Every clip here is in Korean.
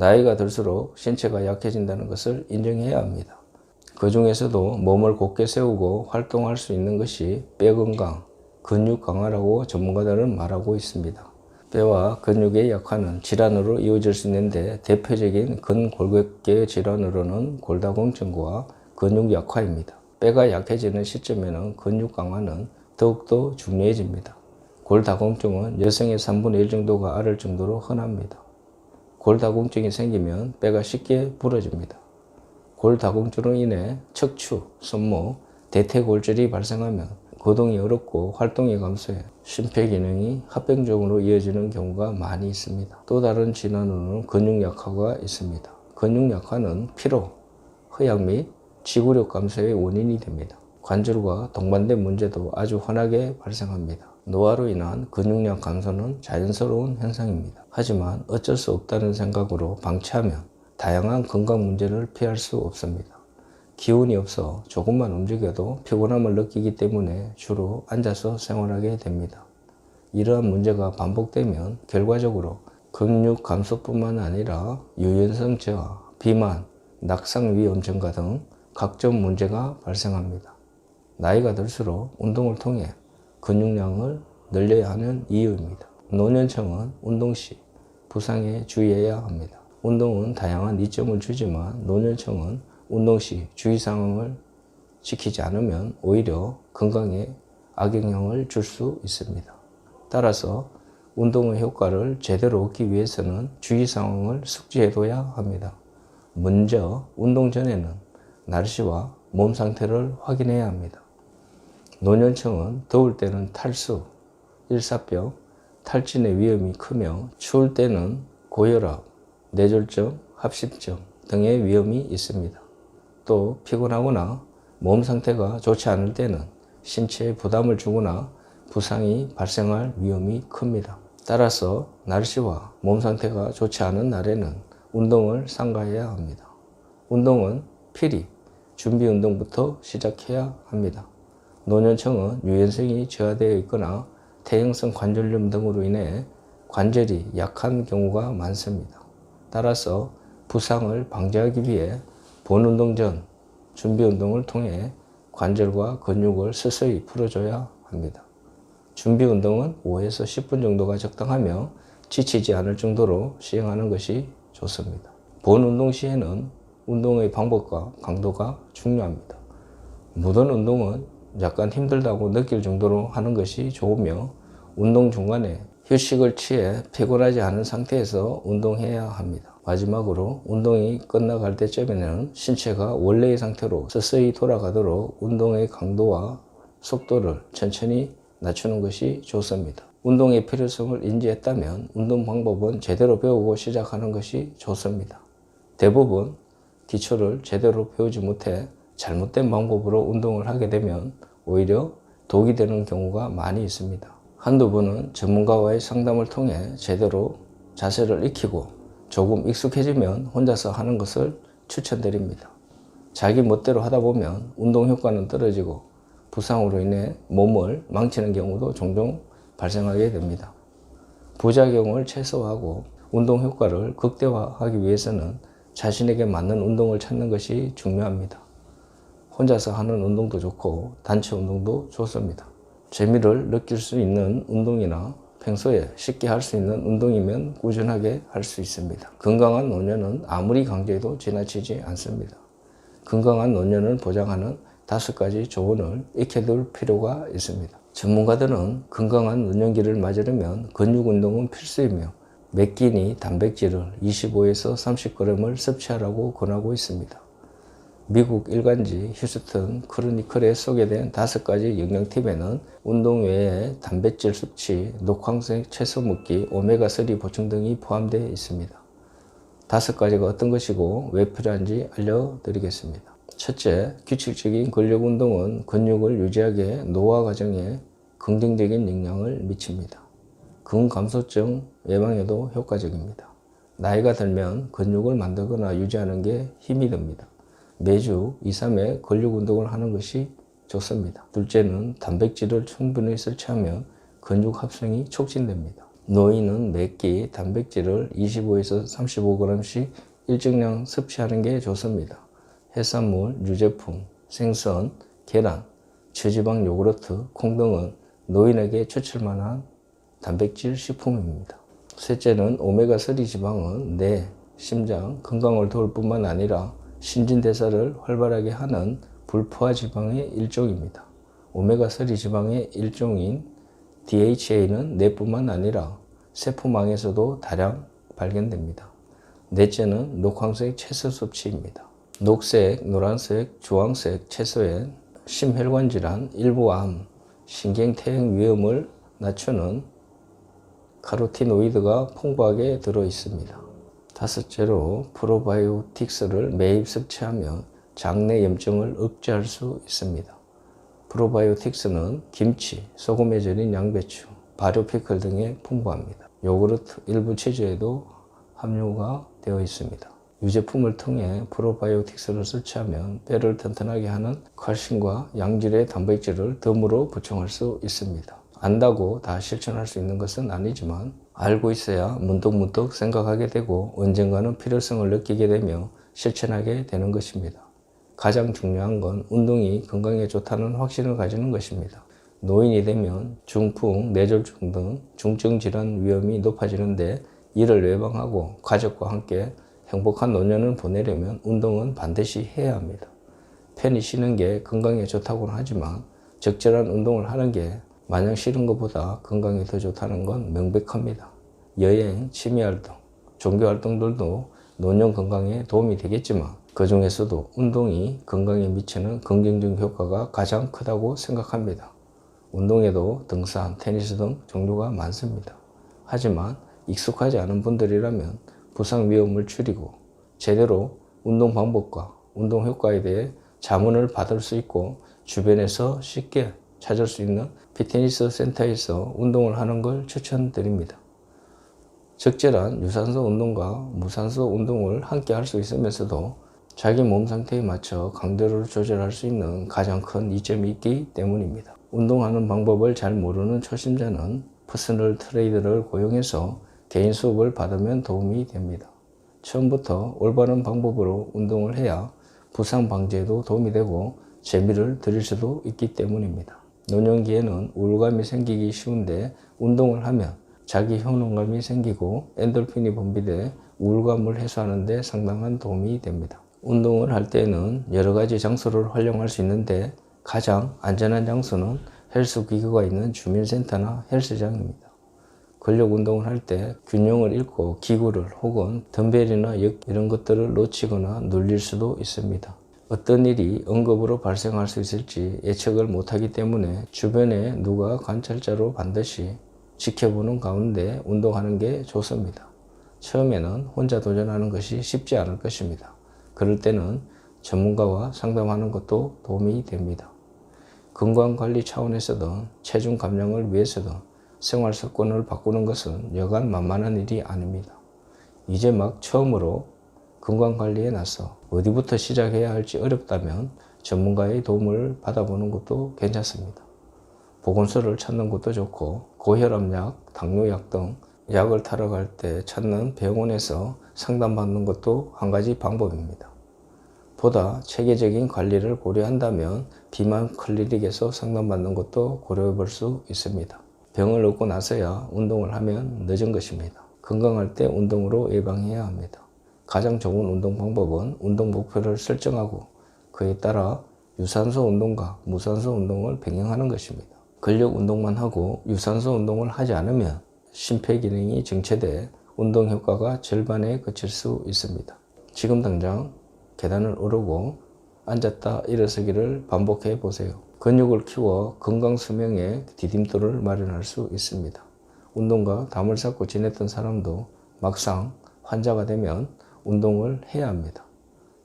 나이가 들수록 신체가 약해진다는 것을 인정해야 합니다. 그 중에서도 몸을 곧게 세우고 활동할 수 있는 것이 뼈 건강, 근육 강화라고 전문가들은 말하고 있습니다. 뼈와 근육의 약화는 질환으로 이어질 수 있는데 대표적인 근골격계 질환으로는 골다공증과 근육 약화입니다. 뼈가 약해지는 시점에는 근육 강화는 더욱더 중요해집니다. 골다공증은 여성의 3분의 1 정도가 앓을 정도로 흔합니다. 골다공증이 생기면 뼈가 쉽게 부러집니다. 골다공증으로 인해 척추, 손목, 대퇴골절이 발생하면 거동이 어렵고 활동이 감소해 심폐 기능이 합병증으로 이어지는 경우가 많이 있습니다. 또 다른 질환으로는 근육 약화가 있습니다. 근육 약화는 피로, 허약 및 지구력 감소의 원인이 됩니다. 관절과 동반된 문제도 아주 흔하게 발생합니다. 노화로 인한 근육량 감소는 자연스러운 현상입니다. 하지만 어쩔 수 없다는 생각으로 방치하면 다양한 건강 문제를 피할 수 없습니다. 기운이 없어 조금만 움직여도 피곤함을 느끼기 때문에 주로 앉아서 생활하게 됩니다. 이러한 문제가 반복되면 결과적으로 근육 감소뿐만 아니라 유연성 저하, 비만, 낙상 위험 증가 등 각종 문제가 발생합니다. 나이가 들수록 운동을 통해 근육량을 늘려야 하는 이유입니다. 노년층은 운동 시 부상에 주의해야 합니다. 운동은 다양한 이점을 주지만 노년층은 운동 시 주의 사항을 지키지 않으면 오히려 건강에 악영향을 줄 수 있습니다. 따라서 운동의 효과를 제대로 얻기 위해서는 주의 사항을 숙지해둬야 합니다. 먼저 운동 전에는 날씨와 몸 상태를 확인해야 합니다. 노년층은 더울 때는 탈수, 일사병, 탈진의 위험이 크며 추울 때는 고혈압, 뇌졸중, 합심증 등의 위험이 있습니다. 또 피곤하거나 몸 상태가 좋지 않을 때는 신체에 부담을 주거나 부상이 발생할 위험이 큽니다. 따라서 날씨와 몸 상태가 좋지 않은 날에는 운동을 삼가해야 합니다. 운동은 필히 준비 운동부터 시작해야 합니다. 노년층은 유연성이 저하되어 있거나 퇴행성 관절염 등으로 인해 관절이 약한 경우가 많습니다. 따라서 부상을 방지하기 위해 본운동 전 준비 운동을 통해 관절과 근육을 서서히 풀어줘야 합니다. 준비 운동은 5에서 10분 정도가 적당하며 지치지 않을 정도로 시행하는 것이 좋습니다. 본 운동 시에는 운동의 방법과 강도가 중요합니다. 모든 운동은 약간 힘들다고 느낄 정도로 하는 것이 좋으며 운동 중간에 휴식을 취해 피곤하지 않은 상태에서 운동해야 합니다. 마지막으로 운동이 끝나갈 때쯤에는 신체가 원래의 상태로 서서히 돌아가도록 운동의 강도와 속도를 천천히 낮추는 것이 좋습니다. 운동의 필요성을 인지했다면 운동 방법은 제대로 배우고 시작하는 것이 좋습니다. 대부분 기초를 제대로 배우지 못해 잘못된 방법으로 운동을 하게 되면 오히려 독이 되는 경우가 많이 있습니다. 한두 번은 전문가와의 상담을 통해 제대로 자세를 익히고 조금 익숙해지면 혼자서 하는 것을 추천드립니다. 자기 멋대로 하다 보면 운동 효과는 떨어지고 부상으로 인해 몸을 망치는 경우도 종종 발생하게 됩니다. 부작용을 최소화하고 운동 효과를 극대화하기 위해서는 자신에게 맞는 운동을 찾는 것이 중요합니다. 혼자서 하는 운동도 좋고 단체 운동도 좋습니다. 재미를 느낄 수 있는 운동이나 평소에 쉽게 할 수 있는 운동이면 꾸준하게 할 수 있습니다. 건강한 노년은 아무리 강조해도 지나치지 않습니다. 건강한 노년을 보장하는 다섯 가지 조언을 익혀둘 필요가 있습니다. 전문가들은 건강한 노년기를 맞으려면 근육 운동은 필수이며 몇 끼니 단백질을 25에서 30g을 섭취하라고 권하고 있습니다. 미국 일간지 휴스턴 크로니클에 소개된 다섯 가지 영양 팁에는 운동 외에 단백질 섭취, 녹황색 채소 먹기, 오메가3 보충 등이 포함되어 있습니다. 다섯 가지가 어떤 것이고 왜 필요한지 알려드리겠습니다. 첫째, 규칙적인 근력 운동은 근육을 유지하게 노화 과정에 긍정적인 영향을 미칩니다. 근감소증 예방에도 효과적입니다. 나이가 들면 근육을 만들거나 유지하는 게 힘이 듭니다. 매주 2, 3회 근력 운동을 하는 것이 좋습니다. 둘째는 단백질을 충분히 섭취하면 근육 합성이 촉진됩니다. 노인은 매끼 단백질을 25에서 35g씩 일정량 섭취하는 게 좋습니다. 해산물, 유제품, 생선, 계란, 저지방 요구르트, 콩 등은 노인에게 추출 만한 단백질 식품입니다. 셋째는 오메가3 지방은 뇌, 심장, 건강을 도울 뿐만 아니라 신진대사를 활발하게 하는 불포화 지방의 일종입니다. 오메가3 지방의 일종인 DHA는 뇌뿐만 아니라 세포망에서도 다량 발견됩니다. 넷째는 녹황색 채소 섭취입니다. 녹색, 노란색, 주황색 채소엔 심혈관 질환, 일부 암, 신경퇴행 위험을 낮추는 카로티노이드가 풍부하게 들어 있습니다. 다섯째로 프로바이오틱스를 매일 섭취하면 장내 염증을 억제할 수 있습니다. 프로바이오틱스는 김치, 소금에 절인 양배추, 발효 피클 등에 풍부합니다. 요구르트 일부 치즈에도 함유가 되어 있습니다. 유제품을 통해 프로바이오틱스를 섭취하면 뼈를 튼튼하게 하는 칼슘과 양질의 단백질을 덤으로 보충할 수 있습니다. 안다고 다 실천할 수 있는 것은 아니지만 알고 있어야 문득문득 생각하게 되고 언젠가는 필요성을 느끼게 되며 실천하게 되는 것입니다. 가장 중요한 건 운동이 건강에 좋다는 확신을 가지는 것입니다. 노인이 되면 중풍, 뇌졸중 등 중증 질환 위험이 높아지는데 이를 예방하고 가족과 함께 행복한 노년을 보내려면 운동은 반드시 해야 합니다. 편히 쉬는 게 건강에 좋다고는 하지만 적절한 운동을 하는 게 마냥 쉬는 것보다 건강에 더 좋다는 건 명백합니다. 여행, 취미활동, 종교활동들도 노년 건강에 도움이 되겠지만 그 중에서도 운동이 건강에 미치는 긍정적 효과가 가장 크다고 생각합니다. 운동에도 등산, 테니스 등 종류가 많습니다. 하지만 익숙하지 않은 분들이라면 부상 위험을 줄이고 제대로 운동 방법과 운동 효과에 대해 자문을 받을 수 있고 주변에서 쉽게 찾을 수 있는 피트니스 센터에서 운동을 하는 걸 추천드립니다. 적절한 유산소 운동과 무산소 운동을 함께 할 수 있으면서도 자기 몸 상태에 맞춰 강도를 조절할 수 있는 가장 큰 이점이 있기 때문입니다. 운동하는 방법을 잘 모르는 초심자는 퍼스널 트레이드를 고용해서 개인 수업을 받으면 도움이 됩니다. 처음부터 올바른 방법으로 운동을 해야 부상 방지에도 도움이 되고 재미를 들일 수도 있기 때문입니다. 노년기에는 우울감이 생기기 쉬운데 운동을 하면 자기 효능감이 생기고 엔돌핀이 분비돼 우울감을 해소하는 데 상당한 도움이 됩니다. 운동을 할 때는 여러 가지 장소를 활용할 수 있는데 가장 안전한 장소는 헬스 기구가 있는 주민센터나 헬스장입니다. 근력 운동을 할 때 균형을 잃고 기구를 혹은 덤벨이나 역 이런 것들을 놓치거나 눌릴 수도 있습니다. 어떤 일이 응급으로 발생할 수 있을지 예측을 못하기 때문에 주변에 누가 관찰자로 반드시 지켜보는 가운데 운동하는 게 좋습니다. 처음에는 혼자 도전하는 것이 쉽지 않을 것입니다. 그럴 때는 전문가와 상담하는 것도 도움이 됩니다. 건강관리 차원에서든 체중 감량을 위해서든 생활 습관을 바꾸는 것은 여간 만만한 일이 아닙니다. 이제 막 처음으로 건강관리에 나서 어디부터 시작해야 할지 어렵다면 전문가의 도움을 받아보는 것도 괜찮습니다. 보건소를 찾는 것도 좋고 고혈압약, 당뇨약 등 약을 타러 갈 때 찾는 병원에서 상담받는 것도 한 가지 방법입니다. 보다 체계적인 관리를 고려한다면 비만 클리닉에서 상담받는 것도 고려해 볼 수 있습니다. 병을 얻고 나서야 운동을 하면 늦은 것입니다. 건강할 때 운동으로 예방해야 합니다. 가장 좋은 운동 방법은 운동 목표를 설정하고 그에 따라 유산소 운동과 무산소 운동을 병행하는 것입니다. 근력 운동만 하고 유산소 운동을 하지 않으면 심폐 기능이 정체돼 운동 효과가 절반에 그칠 수 있습니다. 지금 당장 계단을 오르고 앉았다 일어서기를 반복해 보세요. 근육을 키워 건강 수명에 디딤돌을 마련할 수 있습니다. 운동과 담을 쌓고 지냈던 사람도 막상 환자가 되면 운동을 해야 합니다.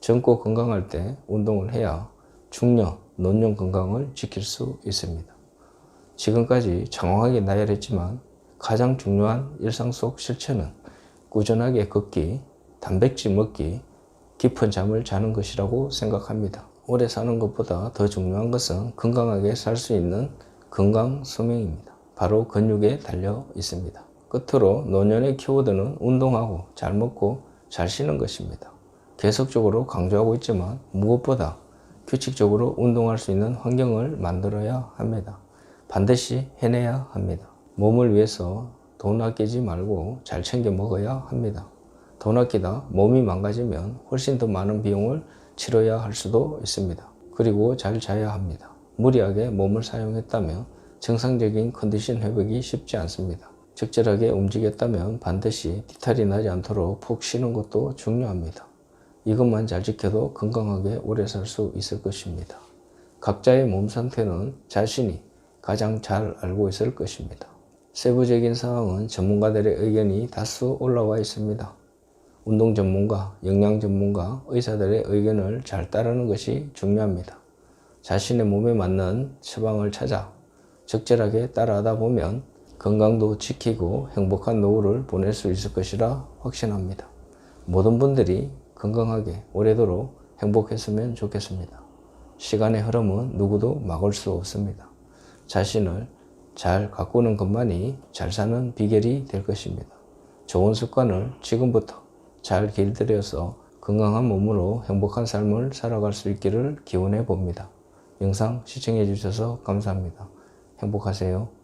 젊고 건강할 때 운동을 해야 중년, 노년 건강을 지킬 수 있습니다. 지금까지 장황하게 나열했지만 가장 중요한 일상 속 실천은 꾸준하게 걷기, 단백질 먹기, 깊은 잠을 자는 것이라고 생각합니다. 오래 사는 것보다 더 중요한 것은 건강하게 살 수 있는 건강 수명입니다. 바로 근육에 달려 있습니다. 끝으로 노년의 키워드는 운동하고 잘 먹고 잘 쉬는 것입니다. 계속적으로 강조하고 있지만 무엇보다 규칙적으로 운동할 수 있는 환경을 만들어야 합니다. 반드시 해내야 합니다. 몸을 위해서 돈 아끼지 말고 잘 챙겨 먹어야 합니다. 돈 아끼다 몸이 망가지면 훨씬 더 많은 비용을 치러야 할 수도 있습니다. 그리고 잘 자야 합니다. 무리하게 몸을 사용했다면 정상적인 컨디션 회복이 쉽지 않습니다. 적절하게 움직였다면 반드시 뒤탈이 나지 않도록 푹 쉬는 것도 중요합니다. 이것만 잘 지켜도 건강하게 오래 살 수 있을 것입니다. 각자의 몸 상태는 자신이 가장 잘 알고 있을 것입니다. 세부적인 사항은 전문가들의 의견이 다수 올라와 있습니다. 운동 전문가, 영양 전문가, 의사들의 의견을 잘 따르는 것이 중요합니다. 자신의 몸에 맞는 처방을 찾아 적절하게 따라하다 보면 건강도 지키고 행복한 노후를 보낼 수 있을 것이라 확신합니다. 모든 분들이 건강하게 오래도록 행복했으면 좋겠습니다. 시간의 흐름은 누구도 막을 수 없습니다. 자신을 잘 가꾸는 것만이 잘 사는 비결이 될 것입니다. 좋은 습관을 지금부터 잘 길들여서 건강한 몸으로 행복한 삶을 살아갈 수 있기를 기원해 봅니다. 영상 시청해 주셔서 감사합니다. 행복하세요.